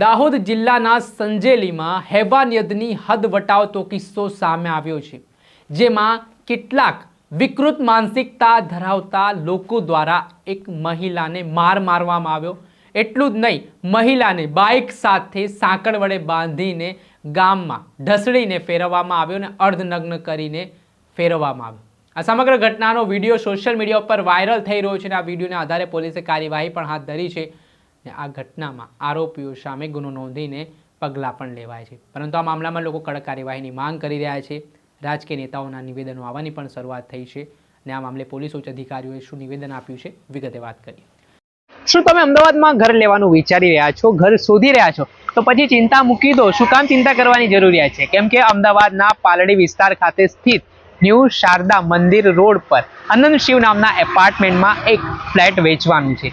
દાહોદ જિલ્લાના સંજેલીમાં હેવાનિયતની હદ વટાવતો કિસ્સો સામે આવ્યો છે, જેમાં કેટલાક વિકૃત માનસિકતા ધરાવતા લોકો દ્વારા એક મહિલાને માર મારવામાં આવ્યો. એટલું જ નહીં, મહિલાને બાઇક સાથે સાંકળ વડે બાંધીને ગામમાં ઢસડીને ફેરવવામાં આવ્યો અને અર્ધનગ્ન કરીને ફેરવવામાં આવ્યો. આ સમગ્ર ઘટનાનો વીડિયો સોશિયલ મીડિયા ઉપર વાયરલ થઈ રહ્યો છે અને આ વિડીયોના આધારે પોલીસે કાર્યવાહી પણ હાથ ધરી છે. ને આ ઘટનામાં આરોપીઓ સામે ગુનો નોંધીને પગલાં પણ લેવાય છે. પરંતુ આ મામલામાં લોકો કડક કાર્યવાહીની માંગ કરી રહ્યા છે. રાજકીય નેતાઓના નિવેદનો આવવાની પણ શરૂઆત થઈ છે અને આ મામલે પોલીસ ઉચ્ચ અધિકારીઓએ શું નિવેદન આપ્યું છે વિગતે વાત કરીએ. શું તમે અમદાવાદમાં ઘર લેવાનું વિચારી રહ્યા છો? ઘર શોધી રહ્યા છો? તો પછી ચિંતા મૂકી દો. શું કામ ચિંતા કરવાની જરૂરિયાત છે? કેમ કે અમદાવાદના પાલડી વિસ્તાર ખાતે સ્થિત ન્યૂ શારદા મંદિર રોડ પર અનંત શિવ નામના એપાર્ટમેન્ટમાં એક ફ્લેટ વેચવાનું છે.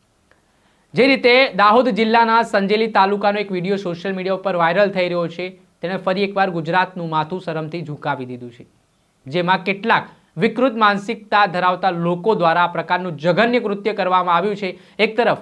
જે રીતે દાહોદ જિલ્લાના સંજેલી તાલુકાનો એક વીડિયો સોશિયલ મીડિયા ઉપર વાયરલ થઈ રહ્યો છે, તેણે ફરી એકવાર ગુજરાતનું માથું શરમથી ઝુકાવી દીધું છે. જેમાં કેટલાક વિકૃત માનસિકતા ધરાવતા લોકો દ્વારા આ પ્રકારનું જઘન્ય કૃત્ય કરવામાં આવ્યું છે. એક તરફ,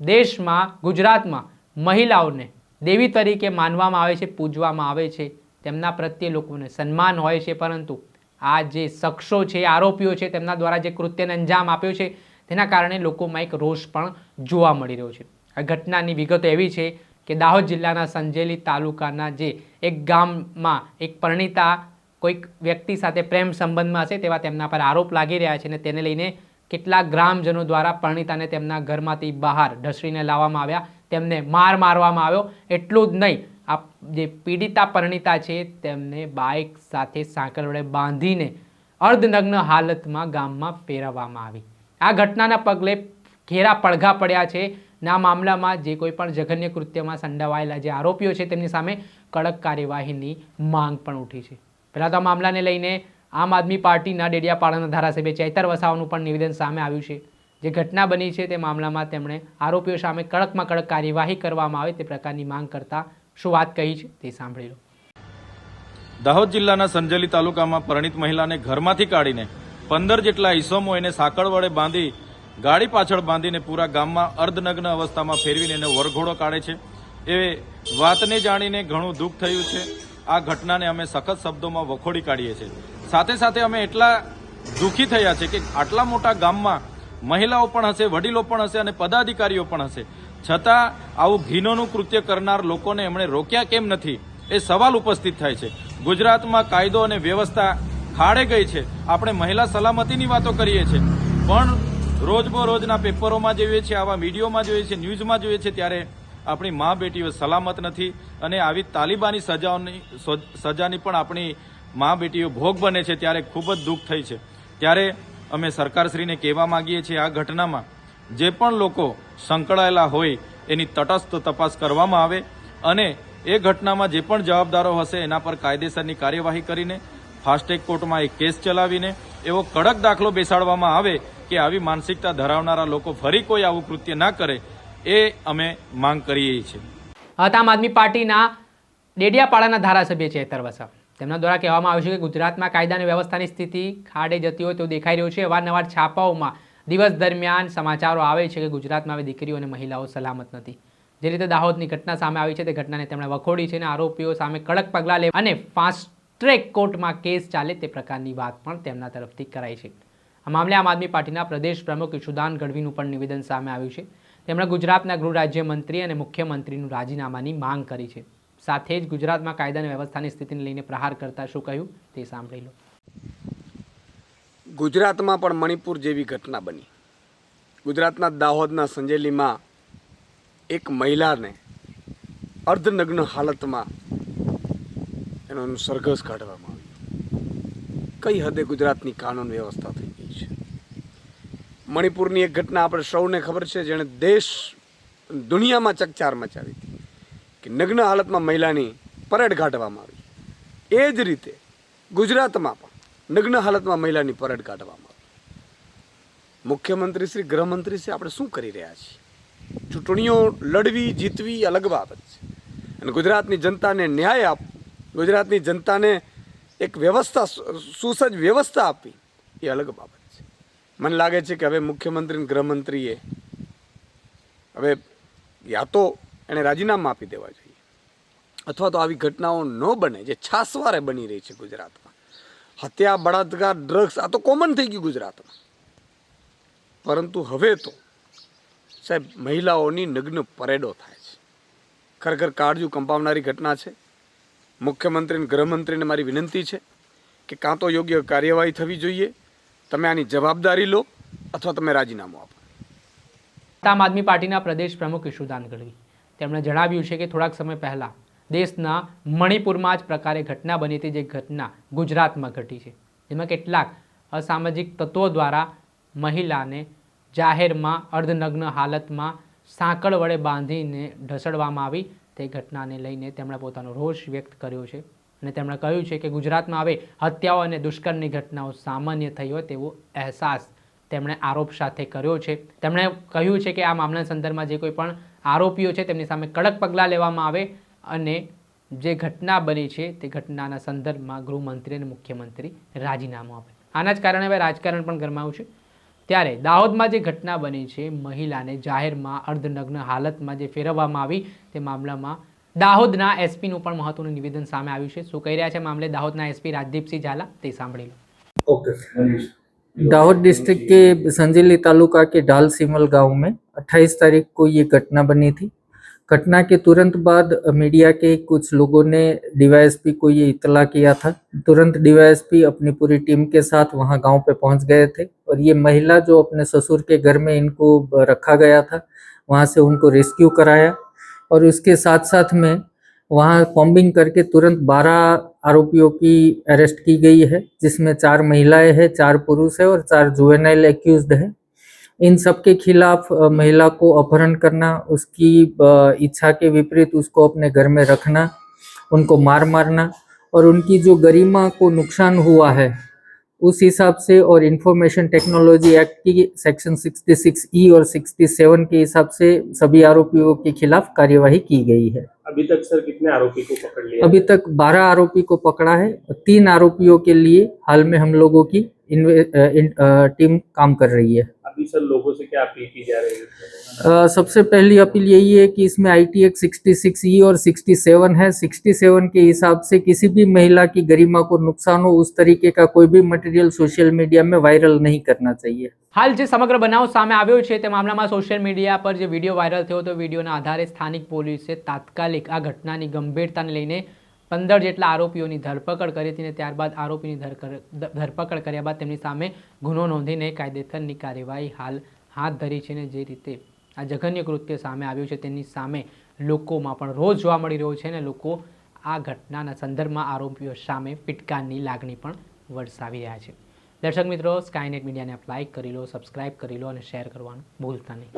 દેશમાં, ગુજરાતમાં મહિલાઓને દેવી તરીકે માનવામાં આવે છે, પૂજવામાં આવે છે. તેમના પ્રત્યે લોકોને સન્માન હોય છે, પરંતુ આ જે શખ્સો છે, આરોપીઓ છે, તેમના દ્વારા જે કૃત્યને અંજામ આપ્યો છે તેના કારણે લોકોમાં એક રોષ પણ જોવા મળી રહ્યો છે. આ ઘટનાની વિગતો એવી છે કે દાહોદ જિલ્લાના સંજેલી તાલુકાના જે એક ગામમાં એક પરણિતા કોઈક વ્યક્તિ સાથે પ્રેમ સંબંધમાં હશે તેવા તેમના પર આરોપ લાગી રહ્યા છે અને તેને લઈને કેટલાક ગ્રામજનો દ્વારા પરણિતાને તેમના ઘરમાંથી બહાર ઢસડીને લાવવામાં આવ્યા. તેમને માર મારવામાં આવ્યો. એટલું જ નહીં, આ જે પીડિતા પરણિતા છે તેમને બાઇક સાથે સાંકળ વડે બાંધીને અર્ધનગ્ન હાલતમાં ગામમાં ફેરવવામાં આવી. આ ઘટનાના પગલે ઘેરા પડઘા પડ્યા છે. ના મામલામાં જે કોઈ પણ જઘન્ય કૃત્યમાં સંડોવાયેલા જે આરોપીઓ છે તેમની સામે કડક કાર્યવાહીની માંગ પણ ઉઠી છે. પહેલાં તો આ મામલાને લઈને આમ આદમી પાર્ટીના ડેડિયાપાડાના ધારાસભ્ય ચૈતર વસાવાનું પણ નિવેદન સામે આવ્યું છે. જે ઘટના બની છે તે મામલામાં તેમણે આરોપીઓ સામે કડકમાં કડક કાર્યવાહી કરવામાં આવે તે પ્રકારની માંગ કરતા શું વાત કહી છે તે સાંભળી લો. દાહોદ જિલ્લાના સંજલી તાલુકામાં પરણિત મહિલાને ઘરમાંથી કાઢીને પંદર જેટલા ઈસમો એને સાંકળ વડે બાંધી, ગાડી પાછળ બાંધીને પૂરા ગામમાં અર્ધનગ્ન અવસ્થામાં ફેરવીને એને વરઘોડો કાઢે છે. એ વાતને જાણીને ઘણું દુઃખ થયું છે. આ ઘટનાને અમે સખત શબ્દોમાં વખોડી કાઢીએ છીએ. સાથે સાથે અમે એટલા દુઃખી થયા છે કે આટલા મોટા ગામમાં મહિલાઓ પણ હશે, વડીલો પણ હશે અને પદાધિકારીઓ પણ હશે. છતાં આવું ઘીનોનું કૃત્ય કરનાર લોકોને એમણે રોક્યા કેમ નથી? એ સવાલ ઉપસ્થિત થાય છે. ગુજરાતમાં કાયદો અને વ્યવસ્થા ખાડે ગઈ છે. આપણે મહિલા સલામતીની વાતો કરીએ છીએ. પણ રોજબરોજના પેપરોમાં જોઈએ છીએ આવા મીડિયોમાં જોઈએ છીએ ન્યૂઝમાં જોઈએ છીએ ત્યારે આપણી મા બેટીઓ સલામત નથી અને આવી તાલિબાની સજાઓની સજાની પણ આપણી મા બેટીઓ ભોગ બને છે ત્યારે ખૂબ જ દુઃખ થઈ છે. ત્યારે અમે સરકારશ્રીને કહેવા માંગીએ છીએ આ ઘટનામાં જે પણ લોકો સંકળાયેલા હોય એની તટસ્થ તપાસ કરવામાં આવે અને એ ઘટનામાં જે પણ જવાબદારો હશે એના પર કાયદેસરની કાર્યવાહી કરીને ફાસ્ટેગ કોર્ટમાં એક કેસ ચલાવીને એવો કડક દાખલો બેસાડવામાં આવે કે આવી માનસિકતા ધરાવનારા લોકો ફરી કોઈ આવું કૃત્ય ના કરે, એ અમે માંગ કરીએ છીએ. આમ આદમી પાર્ટીના ડેડિયાપાડાના ધારાસભ્ય છે વસા તેમના દ્વારા કહેવામાં આવ્યું છે કે ગુજરાતમાં કાયદા અને વ્યવસ્થાની સ્થિતિ ખાડે જતી હોય તેવું દેખાઈ રહ્યું છે. અવારનવાર છાપાઓમાં દિવસ દરમિયાન સમાચારો આવે છે કે ગુજરાતમાં આવી દીકરીઓ અને મહિલાઓ સલામત નથી. જે રીતે દાહોદની ઘટના સામે આવી છે તે ઘટનાને તેમણે વખોડી છે અને આરોપીઓ સામે કડક પગલાં લે અને ફાસ્ટ ટ્રેક કોર્ટમાં કેસ ચાલે તે પ્રકારની વાત પણ તેમના તરફથી કરાઈ છે. આ મામલે આમ આદમી પાર્ટીના પ્રદેશ પ્રમુખ ઈશુદાન ગઢવીનું પણ નિવેદન સામે આવ્યું છે. તેમણે ગુજરાતના ગૃહ રાજ્યમંત્રી અને મુખ્યમંત્રીનું રાજીનામાની માંગ કરી છે. સાથે જ ગુજરાતમાં કાયદા અને વ્યવસ્થાની સ્થિતિને લઈને પ્રહાર કરતા શું કહ્યું તે સાંભળી લો. ગુજરાતમાં પણ મણિપુર જેવી ઘટના બની. ગુજરાતના દાહોદના સંજેલીમાં એક મહિલાને અર્ધનગ્ન હાલતમાં એનું સરઘસ કાઢવામાં આવ્યું. કઈ હદે ગુજરાતની કાનૂન વ્યવસ્થા થઈ ગઈ છે? મણિપુરની એક ઘટના આપણે સૌને ખબર છે, જેણે દેશ દુનિયામાં ચકચાર મચાવી હતી કે નગ્ન હાલતમાં મહિલાની પરેડ કાઢવામાં આવી. એ જ રીતે ગુજરાતમાં પણ નગ્ન હાલતમાં મહિલાની પરેડ કાઢવામાં આવી. મુખ્યમંત્રી શ્રી, ગૃહમંત્રી શ્રી આપણે શું કરી રહ્યા છીએ? ચૂંટણીઓ લડવી, જીતવી અલગ બાબત છે. અને ગુજરાતની જનતાને ન્યાય આપવો ગુજરાતની જનતાને એક વ્યવસ્થા સુસજ્જ વ્યવસ્થા આપી, એ અલગ બાબત છે. મને લાગે છે કે હવે મુખ્યમંત્રી ગૃહમંત્રીએ હવે યા તો એણે રાજીનામા આપી દેવા જોઈએ, અથવા તો આવી ઘટનાઓ ન બને જે છાસવારે બની રહી છે ગુજરાતમાં. હત્યા, બળાત્કાર, ડ્રગ્સ, આ તો કોમન થઈ ગયું ગુજરાતમાં. પરંતુ હવે તો સાહેબ, મહિલાઓની નગ્ન પરેડો થાય છે. ખરેખર કાળજુ કંપાવનારી ઘટના છે. મુખ્યમંત્રી અને ગૃહમંત્રીને મારી વિનંતી છે કે કાં તો યોગ્ય કાર્યવાહી થવી જોઈએ. તમે આની જવાબદારી લો અથવા તમે રાજીનામું આપો. આમ આદમી પાર્ટીના પ્રદેશ પ્રમુખ ઈશુદાન ગઢવી તેમણે જણાવ્યું છે કે થોડાક સમય પહેલા દેશના મણિપુરમાં જ પ્રકારે ઘટના બની હતી, જે ઘટના ગુજરાતમાં ઘટી છે. જેમાં કેટલાક અસામાજિક તત્વો દ્વારા મહિલાને જાહેરમાં અર્ધનગ્ન હાલતમાં સાંકળ વડે બાંધીને ઢસડવામાં આવી તે ઘટનાને લઈને તેમણે પોતાનો રોષ વ્યક્ત કર્યો છે અને તેમણે કહ્યું છે કે ગુજરાતમાં હવે હત્યાઓ અને દુષ્કર્મની ઘટનાઓ સામાન્ય થઈ હોય તેવો અહેસાસ તેમણે આરોપ સાથે કર્યો છે. તેમણે કહ્યું છે કે આ મામલાના સંદર્ભમાં જે કોઈ પણ આરોપીઓ છે તેમની સામે કડક પગલાં લેવામાં આવે અને જે ઘટના બની છે તે ઘટનાના સંદર્ભમાં ગૃહમંત્રી અને મુખ્યમંત્રી રાજીનામું આપે. આના જ કારણે હવે રાજકારણ પણ ગરમાયું છે. ત્યારે દાહોદમાં જે ઘટના બની છે મહિલાને જાહેરમાં અર્ધનગ્ન હાલતમાં જે ફેરવવામાં આવી તે મામલામાં દાહોદના એસપીનું પણ મહત્વનું નિવેદન સામે આવ્યું છે શું કહી રહ્યા છે મામલે દાહોદના એસપી રાજદીપસિંહ ઝાલા તે સાંભળી લો दाहोद डिस्ट्रिक्ट के संजेली तालुका के डाल सिमल गांव में 28 तारीख को ये घटना बनी थी घटना के तुरंत बाद मीडिया के कुछ लोगों ने डीवाईएसपी को ये इतला किया था तुरंत डीवाईएसपी अपनी पूरी टीम के साथ वहां गांव पे पहुंच गए थे और ये महिला जो अपने ससुर के घर में इनको रखा गया था, वहाँ से उनको रेस्क्यू कराया और उसके साथ साथ में वहाँ कॉम्बिंग करके तुरंत 12 आरोपियों की अरेस्ट की गई है, जिसमें चार महिलाएँ हैं, चार पुरुष है और चार जुवेनाइल एक्यूज है। इन सब के खिलाफ महिला को अपहरण करना, उसकी इच्छा के विपरीत उसको अपने घर में रखना, उनको मार मारना और उनकी जो गरिमा को नुकसान हुआ है उस हिसाब से और इंफॉर्मेशन टेक्नोलॉजी एक्ट की सेक्शन 66 ई और 67 के हिसाब से सभी आरोपियों के खिलाफ कार्यवाही की गई है। अभी तक सर कितने आरोपी को पकड़ लिया अभी तक 12 आरोपी को पकड़ा है। तीन आरोपियों के लिए हाल में हम लोगों की इन, इन, इन- टीम काम कर रही है। अभी सर लोगों से क्या अपील की जा रही है अ, सबसे पहली अपील यही है कि इसमें I T X sixty six E और सिक्सटी सेवन है सिक्सटी सेवन के हिसाब से किसी भी महिला की गरिमा को नुकसान हो उस तरीके का कोई भी मटेरियल सोशल मीडिया में वायरल नहीं करना चाहिए હાલ જે સમગ્ર બનાવ સામે આવ્યો છે તે મામલામાં સોશિયલ મીડિયા પર જે વિડીયો વાયરલ થયો તો વિડીયોના આધારે સ્થાનિક પોલીસે તાત્કાલિક આ ઘટનાની ગંભીરતાને લઈને પંદર જેટલા આરોપીઓની ધરપકડ કરી હતી અને ત્યારબાદ આરોપીની ધરપકડ કર્યા બાદ તેમની સામે ગુનો નોંધીને કાયદેસરની કાર્યવાહી હાલ હાથ ધરી છે અને જે રીતે આ જઘન્ય કૃત્ય સામે આવ્યું છે તેની સામે લોકોમાં પણ રોજ જોવા મળી રહ્યો છે અને લોકો આ ઘટનાના સંદર્ભમાં આરોપીઓ સામે પિટકારની લાગણી પણ વરસાવી રહ્યા છે. દર્શક મિત્રો સ્કાયનેટ મીડિયાને આપ લાઇક કરી લો સબસ્ક્રાઇબ કરી લો અને શેર કરવાનું ભૂલતા નહીં.